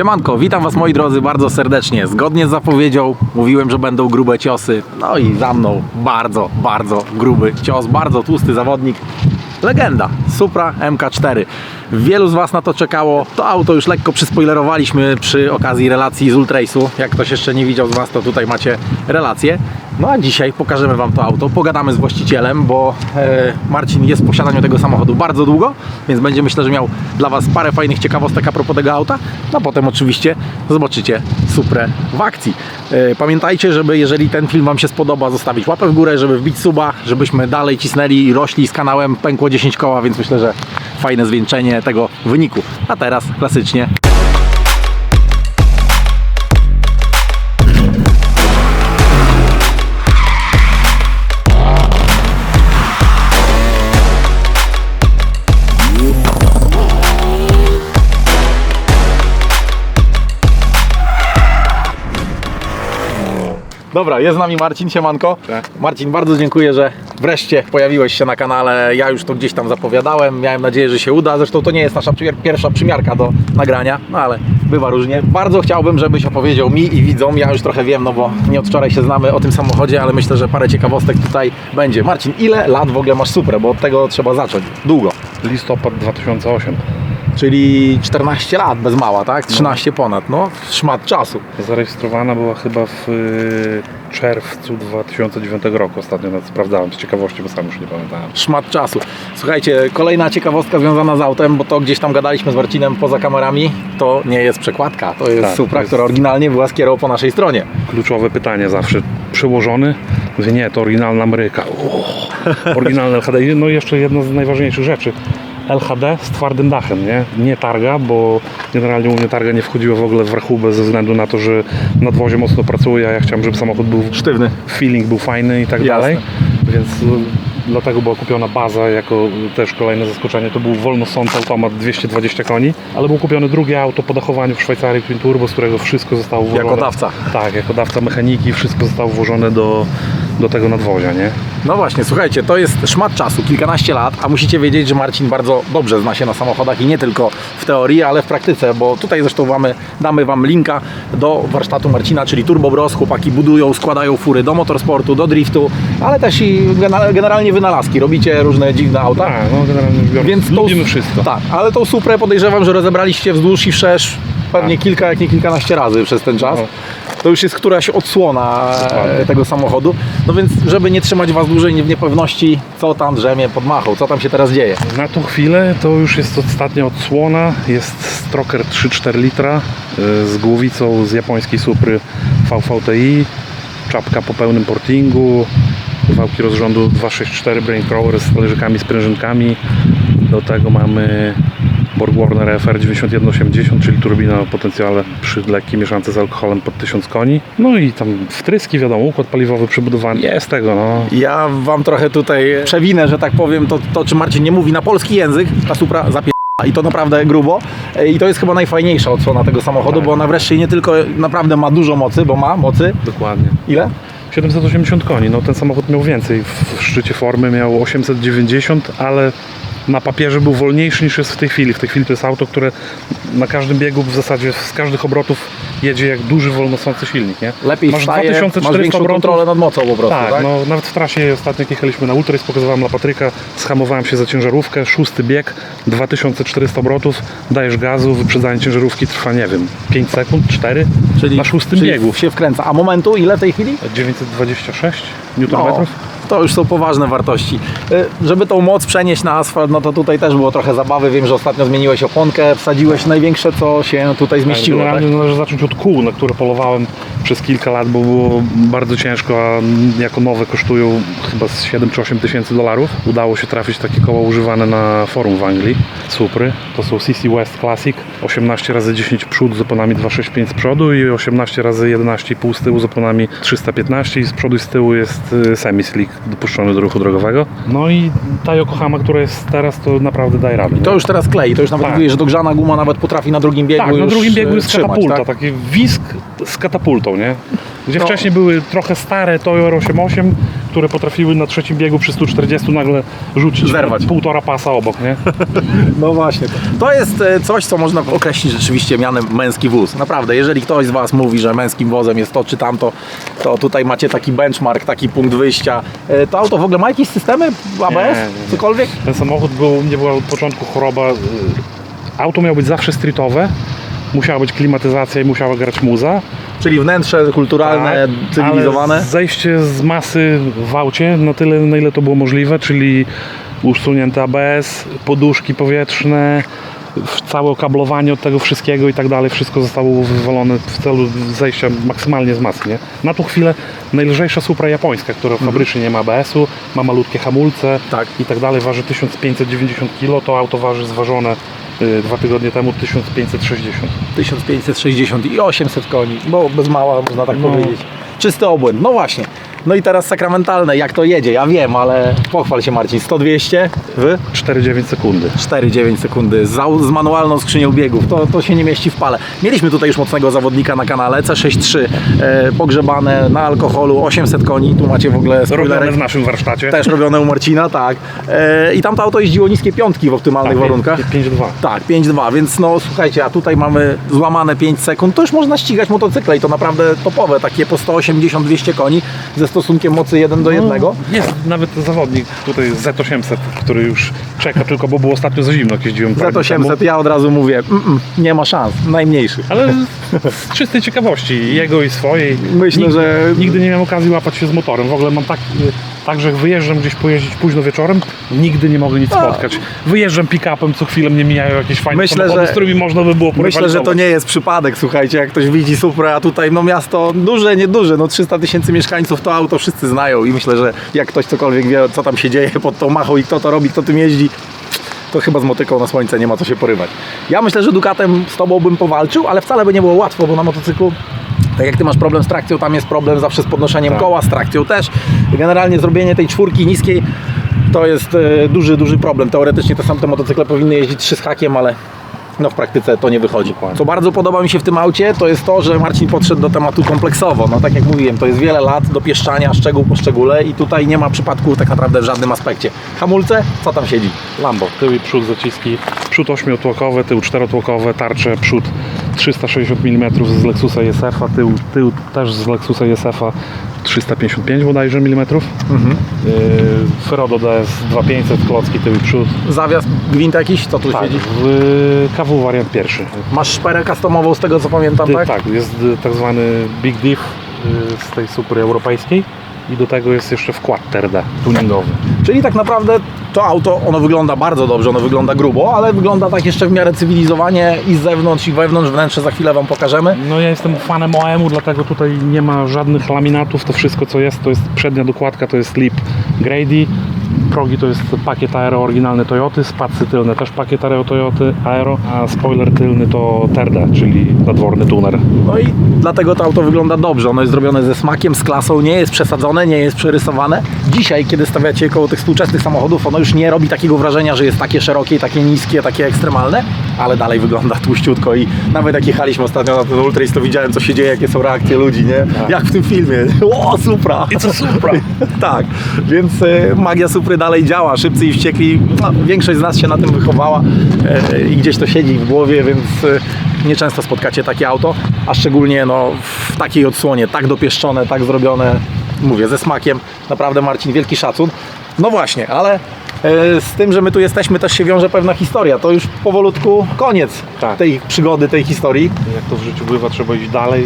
Siemanko, witam Was moi drodzy bardzo serdecznie. Zgodnie z zapowiedzią mówiłem, że będą grube ciosy. No i za mną bardzo, bardzo gruby cios, bardzo tłusty zawodnik. Legenda, Supra MK4. Wielu z Was na to czekało. To auto już lekko przyspoilerowaliśmy przy okazji relacji z Ultrace'u. Jak ktoś jeszcze nie widział z Was, to tutaj macie relację. No a dzisiaj pokażemy Wam to auto, pogadamy z właścicielem, bo e, Marcin jest w posiadaniu tego samochodu bardzo długo, więc będzie myślę, że miał dla Was parę fajnych ciekawostek a propos tego auta. No potem oczywiście zobaczycie Suprę w akcji. E, pamiętajcie, żeby jeżeli ten film Wam się spodoba, zostawić łapę w górę, żeby wbić suba, żebyśmy dalej cisnęli i rośli z kanałem. Pękło 10 koła, więc myślę, że fajne zwieńczenie tego wyniku. A teraz klasycznie Dobra, jest z nami Marcin, siemanko. Marcin, bardzo dziękuję, że wreszcie pojawiłeś się na kanale. Ja już to gdzieś tam zapowiadałem, miałem nadzieję, że się uda. Zresztą to nie jest nasza pier- pierwsza przymiarka do nagrania, no ale bywa różnie. Bardzo chciałbym, żebyś opowiedział mi i widzom, ja już trochę wiem, no bo nie od wczoraj się znamy o tym samochodzie, ale myślę, że parę ciekawostek tutaj będzie. Marcin, ile lat w ogóle masz Suprę, bo od tego trzeba zacząć. Długo. Listopad 2008. Czyli 14 lat bez mała, tak? 13 ponad, no szmat czasu. Zarejestrowana była chyba w y, czerwcu 2009 roku. Ostatnio nawet sprawdzałem z ciekawości, bo sam już nie pamiętałem. szmat czasu. Słuchajcie, kolejna ciekawostka związana z autem, bo to gdzieś tam gadaliśmy z Marcinem poza kamerami, to nie jest przekładka, to jest Tak, Supra, to jest- która oryginalnie była z kierą po naszej stronie. Kluczowe pytanie zawsze. Przełożony? Mówię, nie, to oryginalna Ameryka. O, oryginalny LHD. No i jeszcze jedna z najważniejszych rzeczy. LHD z twardym dachem, nie? Nie targa, bo generalnie u mnie targa nie wchodziła w ogóle w rachubę ze względu na to, że nadwozie mocno pracuje, a ja chciałem, żeby samochód był Sztywny. feeling był fajny i tak Jasne. dalej. Więc y, dlatego była kupiona baza jako też kolejne zaskoczenie. To był wolnosąd automat 220 koni, ale był kupione drugie auto po dachowaniu w Szwajcarii Twin Turbo, z którego wszystko zostało włożone. Jako dawca. Tak, jako dawca mechaniki, wszystko zostało włożone do, do tego nadwozia, nie? No właśnie, słuchajcie, to jest szmat czasu, kilkanaście lat, a musicie wiedzieć, że Marcin bardzo dobrze zna się na samochodach i nie tylko w teorii, ale w praktyce, bo tutaj zresztą mamy, damy Wam linka do warsztatu Marcina, czyli Turbo Bros. Chłopaki budują, składają fury do motorsportu, do driftu, ale też i generalnie wynalazki. Robicie różne dziwne auta. Tak, no generalnie biorąc, Więc tą- lubimy wszystko. Tak, ale tą Suprę podejrzewam, że rozebraliście wzdłuż i wszerz pewnie Tak. kilka, jak nie kilkanaście razy przez ten czas. No. To już jest któraś odsłona Dokładnie. tego samochodu. No więc, żeby nie trzymać Was dłużej w niepewności, co tam drzemie pod machą, co tam się teraz dzieje. Na tą chwilę to już jest ostatnia odsłona. Jest Stroker 3-4 litra y, z głowicą z japońskiej Supry VVTI, czapka po pełnym portingu, wałki rozrządu 264 Brain Crawler z talerzykami, sprężynkami. Do tego mamy Borg Warner FR 9180, czyli turbina o potencjale przy lekkiej mieszance z alkoholem pod 1000 koni. No i tam wtryski, wiadomo, układ paliwowy przebudowany. Jest tego, no. Ja Wam trochę tutaj przewinę, że tak powiem, to, to czy Marcin nie mówi na polski język, ta Supra zapie... I to naprawdę grubo. E, I to jest chyba najfajniejsza odsłona tego samochodu, Tak. bo ona wreszcie nie tylko naprawdę ma dużo mocy, bo ma mocy. Dokładnie. Ile? 780 koni, no ten samochód miał więcej. W w szczycie formy miał 890, ale na papierze był wolniejszy niż jest w tej chwili. W tej chwili to jest auto, które na każdym biegu w zasadzie z każdych obrotów jedzie jak duży wolnosący silnik, nie? Lepiej masz wstaje, masz 2400 większą obrotów. kontrolę nad mocą po prostu, tak? Tak, no nawet w trasie ostatnio jak jechaliśmy na Ultrace, pokazywałem dla Patryka, schamowałem się za ciężarówkę, szósty bieg, 2400 obrotów, dajesz gazu, wyprzedzanie ciężarówki trwa, nie wiem, 5 sekund, 4 na szóstym czyli biegu. się wkręca. A momentu ile w tej chwili? 926 No, Nm. To już są poważne wartości. Y, Żeby tą moc przenieść na asfalt, no to tutaj też było trochę zabawy. Wiem, że ostatnio zmieniłeś oponkę, wsadziłeś największe, co się tutaj zmieściło. Tak? Generalnie należy zacząć od kół, na które polowałem przez kilka lat, bo było bardzo ciężko, a jako nowe kosztują chyba z 7 czy 8 tysięcy dolarów. Udało się trafić takie koła używane na forum w Anglii, Supry. To są CC West Classic, 18 razy 10 przód z oponami 265 z przodu i 18 razy 11,5 z tyłu z oponami 315 i z przodu i z tyłu jest y, semi-slick dopuszczony do ruchu drogowego. No i ta Yokohama, która jest teraz, to naprawdę daje radę. To już teraz klei, to już nawet Tak. mówię, że dogrzana guma nawet potrafi na drugim biegu Tak, na drugim biegu jest trzymać, katapulta, tak? taki wisk z katapultą, nie? Gdzie No. wcześniej były trochę stare Toyo 88, które potrafiły na trzecim biegu przy 140 nagle rzucić Zerwać. półtora pasa obok, nie? No właśnie. To jest e, coś, co można określić rzeczywiście mianem męski wóz. Naprawdę, jeżeli ktoś z Was mówi, że męskim wozem jest to czy tamto, to tutaj macie taki benchmark, taki punkt wyjścia. E, To auto w ogóle ma jakieś systemy ABS? Nie, nie, nie. Cokolwiek? Ten samochód był, u mnie była od początku choroba. y, Auto miało być zawsze streetowe, musiała być klimatyzacja i musiała grać muza. Czyli wnętrze kulturalne, Tak, cywilizowane. Zejście z masy w aucie na tyle, na ile to było możliwe, czyli usunięte ABS, poduszki powietrzne, w- całe okablowanie od tego wszystkiego i tak dalej, wszystko zostało wywalone w celu zejścia maksymalnie z masy. Nie? Na tą chwilę najlżejsza Supra japońska, która fabrycznie nie ma ABS-u, ma malutkie hamulce Tak. i tak dalej, waży 1590 kg, to auto waży zważone dwa tygodnie temu 1560. 1560 i 800 koni, bo bez mała można tak No. powiedzieć. Czysty obłęd. No właśnie. No i teraz sakramentalne, jak to jedzie, ja wiem, ale pochwal się Marcin, 100-200 w 4,9 sekundy. 4,9 sekundy z, z manualną skrzynią biegów. To, to się nie mieści w pale. Mieliśmy tutaj już mocnego zawodnika na kanale C63, e, pogrzebane na alkoholu, 800 koni. Tu macie w ogóle Robione spoilerek. w naszym warsztacie. Też robione u Marcina, tak. E, I tam to auto jeździło niskie piątki w optymalnych Tak, warunkach. 5,2. Tak, 5-2, więc no słuchajcie, a tutaj mamy złamane 5 sekund, to już można ścigać motocykle i to naprawdę topowe, takie po 180-200 koni ze stosunkiem mocy 1 do 1. No, Jest nawet zawodnik tutaj Z800, który już czeka tylko, bo było ostatnio za zimno, jak jeździłem parę dni temu. Z800 ja od razu mówię, mm, mm, nie ma szans, najmniejszy. Ale z czystej ciekawości, jego i swojej. Myślę, Nig- że- Nigdy nie miałem okazji łapać się z motorem. W ogóle mam tak, tak, że wyjeżdżam gdzieś pojeździć późno wieczorem, nigdy nie mogę nic spotkać. Wyjeżdżam pick-upem, co chwilę mnie mijają jakieś fajne Myślę, samochody, że- z którymi można by było Myślę, że to nie jest przypadek, słuchajcie, jak ktoś widzi Supra, a tutaj no miasto duże, nieduże, no 300 tysięcy mieszkańców, to auto wszyscy znają i myślę, że jak ktoś cokolwiek wie, co tam się dzieje pod tą machą i kto to robi, kto tym jeździ, to chyba z motyką na słońce nie ma co się porywać. Ja myślę, że Ducatem z Tobą bym powalczył, ale wcale by nie było łatwo, bo na motocyklu tak jak Ty masz problem z trakcją, tam jest problem zawsze z podnoszeniem Tak. koła, z trakcją też. Generalnie zrobienie tej czwórki niskiej to jest e, duży, duży problem. Teoretycznie te same te motocykle powinny jeździć trzy z hakiem, ale no w praktyce to nie wychodzi. Co bardzo podoba mi się w tym aucie, to jest to, że Marcin podszedł do tematu kompleksowo. No tak jak mówiłem, to jest wiele lat dopieszczania szczegół po szczególe i tutaj nie ma przypadku tak naprawdę w żadnym aspekcie. Hamulce, co tam siedzi? Lambo, tył i przód zaciski, przód ośmiotłokowy, tył czterotłokowy, tarcze, przód 360 mm z Lexusa ISF-a, tył, tył też z Lexusa ISF-a 355 bodajże mm. Mhm. Yy, Ferodo DS 2500, klocki tył i przód. Zawias, gwint jakiś, co tu Tak, siedzi? w KW wariant pierwszy. Masz szperę customową z tego co pamiętam, tak? tak, jest y, tak zwany Big Diff y, z tej Supry europejskiej i do tego jest jeszcze wkład TRD tuningowy. Czyli tak naprawdę to auto, ono wygląda bardzo dobrze, ono wygląda grubo, ale wygląda tak jeszcze w miarę cywilizowanie i z zewnątrz i wewnątrz, wnętrze za chwilę Wam pokażemy. No ja jestem fanem OM-u, dlatego tutaj nie ma żadnych laminatów, to wszystko co jest, to jest przednia dokładka, to jest lip Grady, progi to jest pakiet aero oryginalny Toyoty, spacy tylne też pakiet aero Toyoty aero, a spoiler tylny to TRD, czyli nadworny tuner. No i dlatego to auto wygląda dobrze. Ono jest zrobione ze smakiem, z klasą, nie jest przesadzone, nie jest przerysowane. Dzisiaj, kiedy stawiacie koło tych współczesnych samochodów, ono już nie robi takiego wrażenia, że jest takie szerokie, takie niskie, takie ekstremalne, ale dalej wygląda tłuściutko i nawet jak jechaliśmy ostatnio na ten Ultrace, to widziałem, co się dzieje, jakie są reakcje ludzi, nie? Tak. Jak w tym filmie. O, Supra! I co Supra? tak, więc e, magia Supry dalej działa. Szybcy i wściekli. No, większość z nas się na tym wychowała e, i gdzieś to siedzi w głowie, więc e, nieczęsto spotkacie takie auto, a szczególnie no, w takiej odsłonie, tak dopieszczone, tak zrobione, mówię, ze smakiem. Naprawdę Marcin, wielki szacun. No właśnie, ale e, z tym, że my tu jesteśmy, też się wiąże pewna historia. To już powolutku koniec Tak. tej przygody, tej historii. Jak to w życiu bywa, trzeba iść dalej.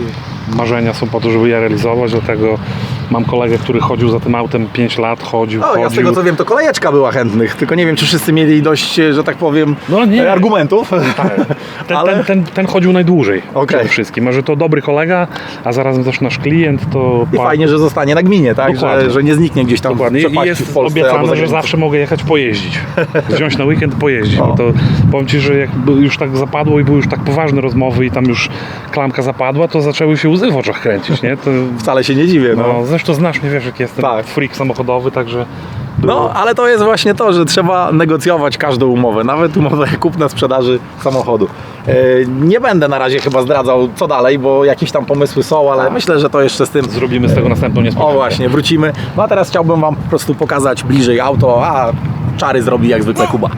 Marzenia są po to, żeby je realizować, dlatego mam kolegę, który chodził za tym autem 5 lat, chodził, No, chodził. ja z tego co wiem, to kolejeczka była chętnych, tylko nie wiem, czy wszyscy mieli dość, że tak powiem, No nie. argumentów. Tak. Ten, Ale- ten, ten, ten chodził najdłużej Okej. przede wszystkim. A że to dobry kolega, a zarazem też nasz klient, to I fajnie, że zostanie na gminie, tak? Że, że nie zniknie gdzieś tam Dokładnie. I jest w Polsce obiecane, że zawsze mogę jechać pojeździć. Wziąć na weekend pojeździć. O. Bo to powiem Ci, że jak już tak zapadło i były już tak poważne rozmowy i tam już klamka zapadła, to zaczęły się łzy w oczach kręcić, nie? To, Wcale się nie dziwię, no. no, zresztą znasz mnie, wiesz, jak jestem Tak. freak samochodowy, także No, ale to jest właśnie to, że trzeba negocjować każdą umowę, nawet umowę kupna sprzedaży samochodu. E, Nie będę na razie chyba zdradzał co dalej, bo jakieś tam pomysły są, ale myślę, że to jeszcze z tym Zrobimy z tego następną O niespodziankę. właśnie, wrócimy. No a teraz chciałbym Wam po prostu pokazać bliżej auto, a czary zrobi jak zwykle Kuba.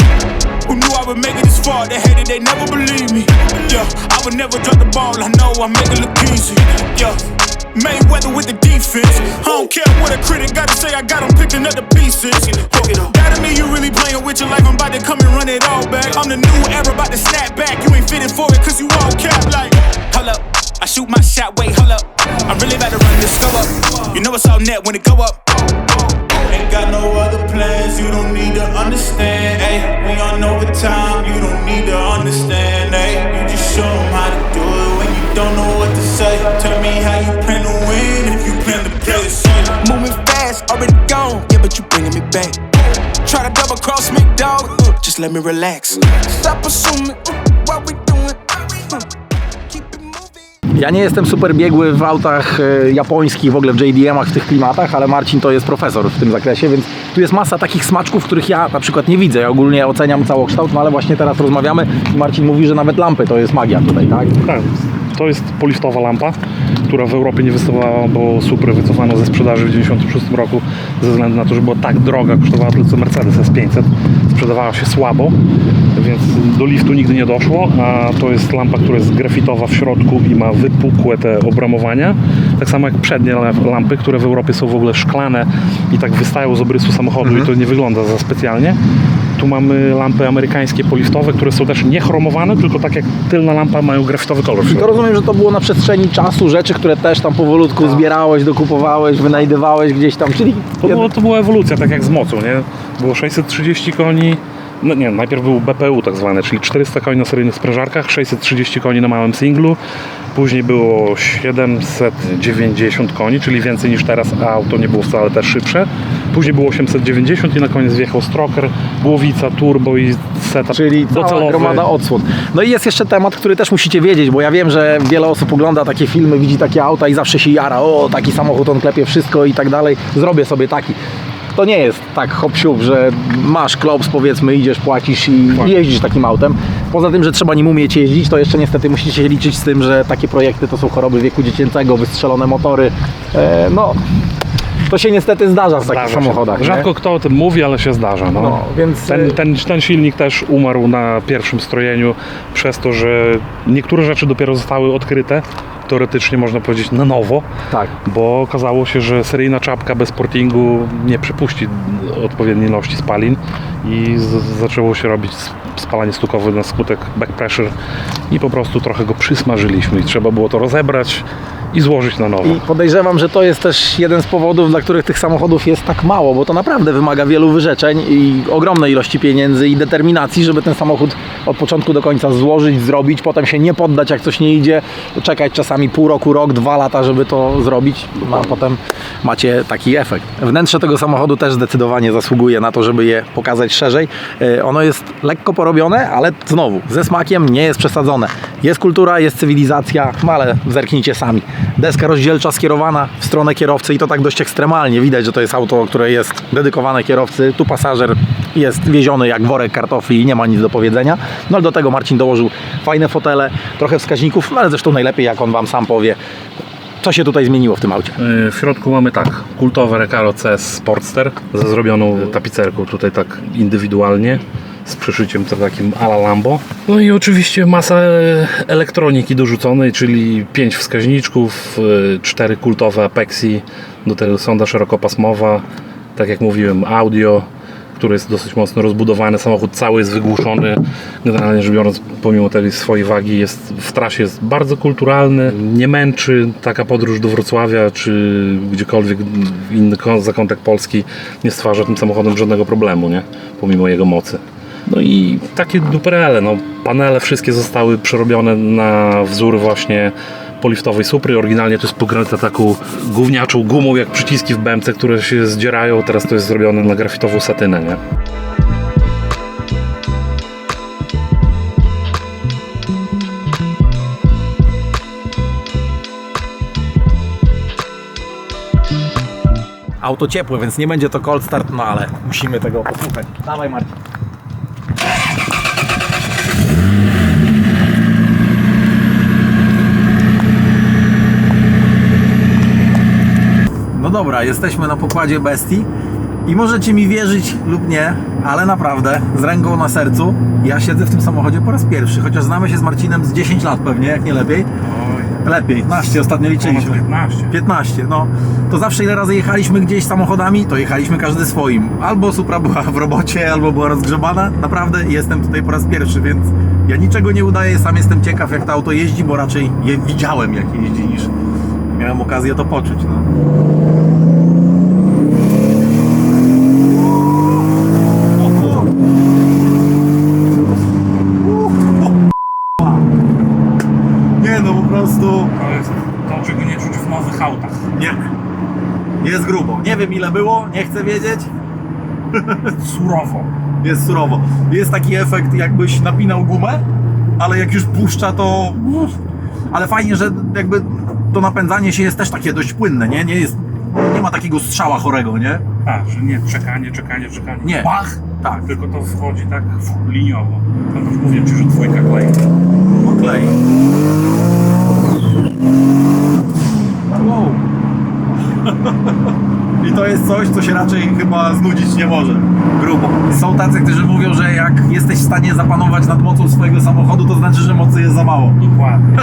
Yeah, Mayweather with the defense. I don't care what a critic got to say. I got 'em picking up the pieces. That to me, you really playing with your life. I'm about to come and run it all back. I'm the new era, about to snap back. You ain't fitting for it, cause you all cap like. Hold up, I shoot my shot. Wait, hold up. I'm really about to run this go up. You know it's all net when it go up. Ain't got no other plans, you don't need to understand. Ay, we on overtime, you don't need to understand. Ay, you just show 'em how to do it when you don't know what to say. Tell me how you plan cross me, dog. uh, Just let me relax. Stop assuming uh, what we doing. Keep it moving. Ja nie jestem super biegły w autach e, japońskich, w ogóle w JDM-ach, w tych klimatach, ale Marcin to jest profesor w tym zakresie, więc tu jest masa takich smaczków, których ja na przykład nie widzę. Ja ogólnie oceniam całokształt, no ale właśnie teraz rozmawiamy i Marcin mówi, że nawet lampy to jest magia tutaj, tak? Tak, to jest poliftowa lampa, która w Europie nie wystawała, bo Supry wycofano ze sprzedaży w 1996 roku ze względu na to, że była tak droga, kosztowała tyle co Mercedes S500, sprzedawała się słabo, więc do liftu nigdy nie doszło, a to jest lampa, która jest grafitowa w środku i ma wypukłe te obramowania, tak samo jak przednie la- lampy, które w Europie są w ogóle szklane i tak wystają z obrysu samochodu i to nie wygląda za specjalnie. Tu mamy lampy amerykańskie poliftowe, które są też nie chromowane, tylko tak jak tylna lampa mają grafitowy kolor. w To rozumiem, że to było na przestrzeni czasu rzeczy, które też tam powolutku zbierałeś, dokupowałeś, wynajdywałeś gdzieś tam, czyli... To, było, to była ewolucja, tak jak z mocą, nie? Było 630 koni, no nie, najpierw był BPU tak zwany, czyli 400 koni na seryjnych sprężarkach, 630 koni na małym singlu, później było 790 koni, czyli więcej niż teraz, a auto nie było wcale też szybsze. Później było 890 i na koniec wjechał stroker, głowica, turbo i setup Czyli cała docelowy. gromada odsłon. No i jest jeszcze temat, który też musicie wiedzieć, bo ja wiem, że wiele osób ogląda takie filmy, widzi takie auta i zawsze się jara, o taki samochód, on klepie wszystko i tak dalej, zrobię sobie taki. To nie jest tak hop że masz klops, powiedzmy, idziesz, płacisz i i jeździsz takim autem. Poza tym, że trzeba nim umieć jeździć, to jeszcze niestety musicie się liczyć z tym, że takie projekty to są choroby wieku dziecięcego, wystrzelone motory. E, no, to się niestety zdarza w takich Zdarza się. samochodach. nie? Rzadko kto o tym mówi, ale się zdarza. No. No, więc, ten, y- ten, ten silnik też umarł na pierwszym strojeniu przez to, że niektóre rzeczy dopiero zostały odkryte, teoretycznie można powiedzieć na nowo, Tak. bo okazało się, że seryjna czapka bez portingu nie przepuści odpowiedniej ilości spalin i zaczęło się robić spalanie stukowe na skutek back pressure i po prostu trochę go przysmażyliśmy i trzeba było to rozebrać i złożyć na nowo. I podejrzewam, że to jest też jeden z powodów, dla których tych samochodów jest tak mało, bo to naprawdę wymaga wielu wyrzeczeń i ogromnej ilości pieniędzy i determinacji, żeby ten samochód od początku do końca złożyć, zrobić, potem się nie poddać, jak coś nie idzie, czekać czasami pół roku, rok, dwa lata, żeby to zrobić, a potem macie taki efekt. Wnętrze tego samochodu też zdecydowanie zasługuje na to, żeby je pokazać szerzej. E, Ono jest lekko porobione, ale znowu, ze smakiem nie jest przesadzone. Jest kultura, jest cywilizacja, no ale zerknijcie sami. Deska rozdzielcza skierowana w stronę kierowcy i to tak dość ekstremalnie. Widać, że to jest auto, które jest dedykowane kierowcy. Tu pasażer jest wieziony jak worek kartofli i nie ma nic do powiedzenia. No ale do tego Marcin dołożył fajne fotele, trochę wskaźników, no ale zresztą najlepiej jak on Wam sam powie, co się tutaj zmieniło w tym aucie. W środku mamy tak, kultowe Recaro CS Sportster ze zrobioną tapicerką tutaj tak indywidualnie z przyszyciem to takim ala Lambo. No i oczywiście masa e, elektroniki dorzuconej, czyli 5 wskaźniczków, 4 kultowe Apexi, do tego sonda szerokopasmowa, tak jak mówiłem audio, który jest dosyć mocno rozbudowany, samochód cały jest wygłuszony, generalnie rzecz biorąc pomimo tej swojej wagi jest w trasie jest bardzo kulturalny, nie męczy taka podróż do Wrocławia czy gdziekolwiek inny zakątek Polski nie stwarza tym samochodem żadnego problemu, nie? pomimo jego mocy. No i takie duperele, no panele wszystkie zostały przerobione na wzór właśnie poliftowej Supry. Oryginalnie to jest pokryte taką gówniaczą gumą jak przyciski w BMC, które się zdzierają. Teraz to jest zrobione na grafitową satynę, nie? Auto ciepłe, więc nie będzie to cold start, no ale musimy tego posłuchać. Dawaj Marcin. Dobra, jesteśmy na pokładzie bestii i możecie mi wierzyć lub nie, ale naprawdę, z ręką na sercu, ja siedzę w tym samochodzie po raz pierwszy, chociaż znamy się z Marcinem z 10 lat pewnie, jak nie lepiej. Lepiej, 15 ostatnio liczyliśmy. ponad 15. 15, no. To zawsze ile razy jechaliśmy gdzieś samochodami, to jechaliśmy każdy swoim. Albo Supra była w robocie, albo była rozgrzebana. Naprawdę jestem tutaj po raz pierwszy, więc ja niczego nie udaję, sam jestem ciekaw jak to auto jeździ, bo raczej je widziałem jak jeździ niż miałem okazję to poczuć. No. Nie no, po prostu To jest to, czego nie czuć w nowych autach. nie. Jest grubo. Nie wiem ile było, nie chcę wiedzieć. Surowo. Jest surowo. Jest taki efekt, jakbyś napinał gumę, ale jak już puszcza, to. Ale fajnie, że jakby to napędzanie się jest też takie dość płynne, nie? Nie jest. Nie ma takiego strzała chorego, nie? Tak, że nie czekanie, czekanie, czekanie. Nie. Bach! Tak. Tylko to wchodzi tak liniowo. No to już mówię ci, że dwójka klei. Klej. Wow. I to jest coś, co się raczej chyba znudzić nie może. Grubo. Są tacy, którzy mówią, że jak jesteś w stanie zapanować nad mocą swojego samochodu, to znaczy, że mocy jest za mało. Dokładnie.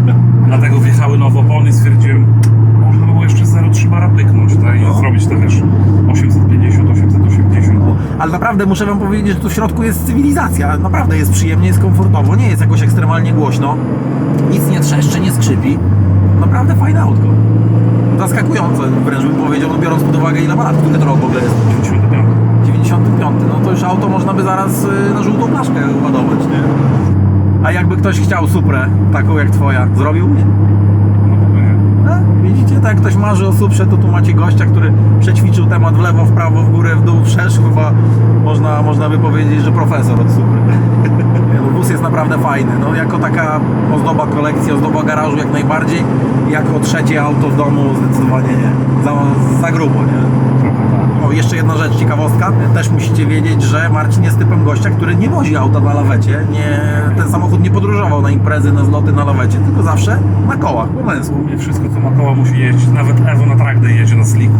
Dlatego wjechały nowe opony i stwierdziłem, można było jeszcze 0,3 bara pyknąć No. i zrobić te wiesz 850, 880. Ale naprawdę muszę wam powiedzieć, że tu w środku jest cywilizacja. Naprawdę jest przyjemnie, jest komfortowo, nie jest jakoś ekstremalnie głośno. Nic nie trzeszczy, nie skrzypi. Naprawdę fajne autko. Zaskakujące wręcz bym powiedział, no biorąc pod uwagę ile ma lat, który to rok w ogóle jest. 95. 95, no to już auto można by zaraz y, na żółtą blaszkę ładować, nie? A jakby ktoś chciał Suprę, taką jak twoja, zrobiłbyś? Widzicie, tak ktoś marzy o Suprze, to tu macie gościa, który przećwiczył temat w lewo, w prawo, w górę, w dół, wszerz, chyba można, można by powiedzieć, że profesor od Supry. No, Wóz jest naprawdę fajny, no jako taka ozdoba kolekcji, ozdoba garażu jak najbardziej, jako trzecie auto w domu zdecydowanie nie, za, za grubo, nie? O, jeszcze jedna rzecz, ciekawostka. Też musicie wiedzieć, że Marcin jest typem gościa, który nie wozi auta na lawecie. Nie, ten samochód nie podróżował na imprezy, na zloty na lawecie, tylko zawsze na kołach, po męsku. Nie wszystko co ma koła musi jeździć. Nawet Evo na trackday jedzie na sliku,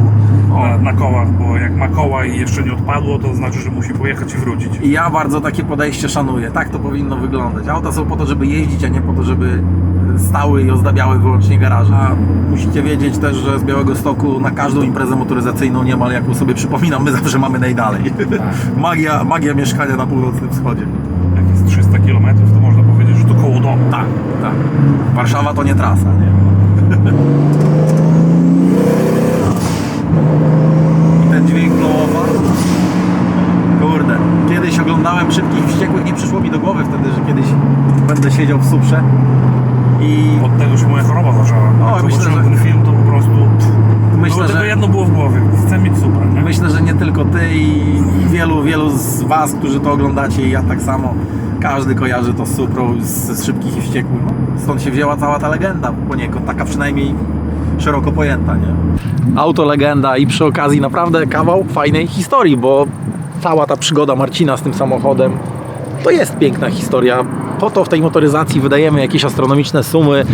na, na kołach, bo jak ma koła i jeszcze nie odpadło, to znaczy, że musi pojechać i wrócić. I ja bardzo takie podejście szanuję. Tak to powinno wyglądać. Auta są po to, żeby jeździć, a nie po to, żeby stały i ozdabiały wyłącznie garaże. A musicie wiedzieć też, że z Białego Stoku na każdą imprezę motoryzacyjną niemal, jaką sobie przypominam, my zawsze mamy najdalej. magia, magia mieszkania na północnym wschodzie. Jak jest 300 km, to można powiedzieć, że to koło domu. Tak, tak. Warszawa to nie trasa, nie? I ten dźwięk blowowa. Kurde, kiedyś oglądałem Szybkich Wściekłych, nie przyszło mi do głowy wtedy, że kiedyś będę siedział w Suprze. I Od tego się moja choroba zaczęła. O, Jak myślę, zobaczyłem że- ten film, to po prostu... myślę, Myślę, tylko że... jedno było w głowie. Chcę mieć super, nie? Myślę, że nie tylko ty i i wielu, wielu z was, którzy to oglądacie i ja tak samo. Każdy kojarzy to z Suprą, z, z Szybkich i Wściekłych. No, stąd się wzięła cała ta legenda poniekąd, taka przynajmniej szeroko pojęta, nie? Auto legenda i przy okazji naprawdę kawał fajnej historii, bo cała ta przygoda Marcina z tym samochodem to jest piękna historia. Po to w tej motoryzacji wydajemy jakieś astronomiczne sumy,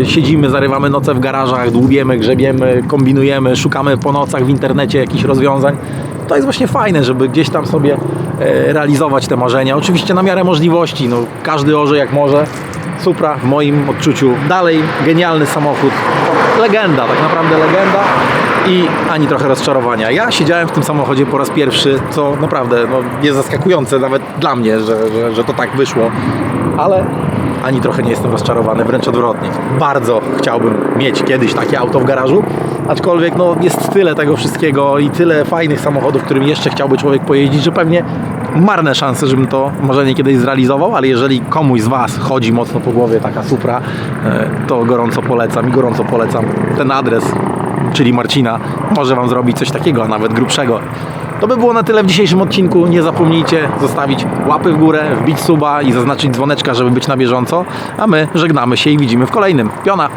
e, siedzimy, zarywamy noce w garażach, dłubiemy, grzebiemy, kombinujemy, szukamy po nocach w internecie jakichś rozwiązań. To jest właśnie fajne, żeby gdzieś tam sobie e, realizować te marzenia. Oczywiście na miarę możliwości, no, każdy orze jak może. Supra w moim odczuciu dalej genialny samochód. Legenda, tak naprawdę legenda i ani trochę rozczarowania. Ja siedziałem w tym samochodzie po raz pierwszy, co naprawdę no, jest zaskakujące nawet dla mnie, że, że, że to tak wyszło, ale ani trochę nie jestem rozczarowany, wręcz odwrotnie. Bardzo chciałbym mieć kiedyś takie auto w garażu, aczkolwiek no, jest tyle tego wszystkiego i tyle fajnych samochodów, którym jeszcze chciałby człowiek pojeździć, że pewnie marne szanse, żebym to marzenie kiedyś zrealizował, ale jeżeli komuś z Was chodzi mocno po głowie taka Supra, e, to gorąco polecam i gorąco polecam ten adres, czyli Marcina, może Wam zrobić coś takiego, a nawet grubszego. To by było na tyle w dzisiejszym odcinku. Nie zapomnijcie zostawić łapy w górę, wbić suba i zaznaczyć dzwoneczka, żeby być na bieżąco. A my żegnamy się i widzimy w kolejnym. Piona!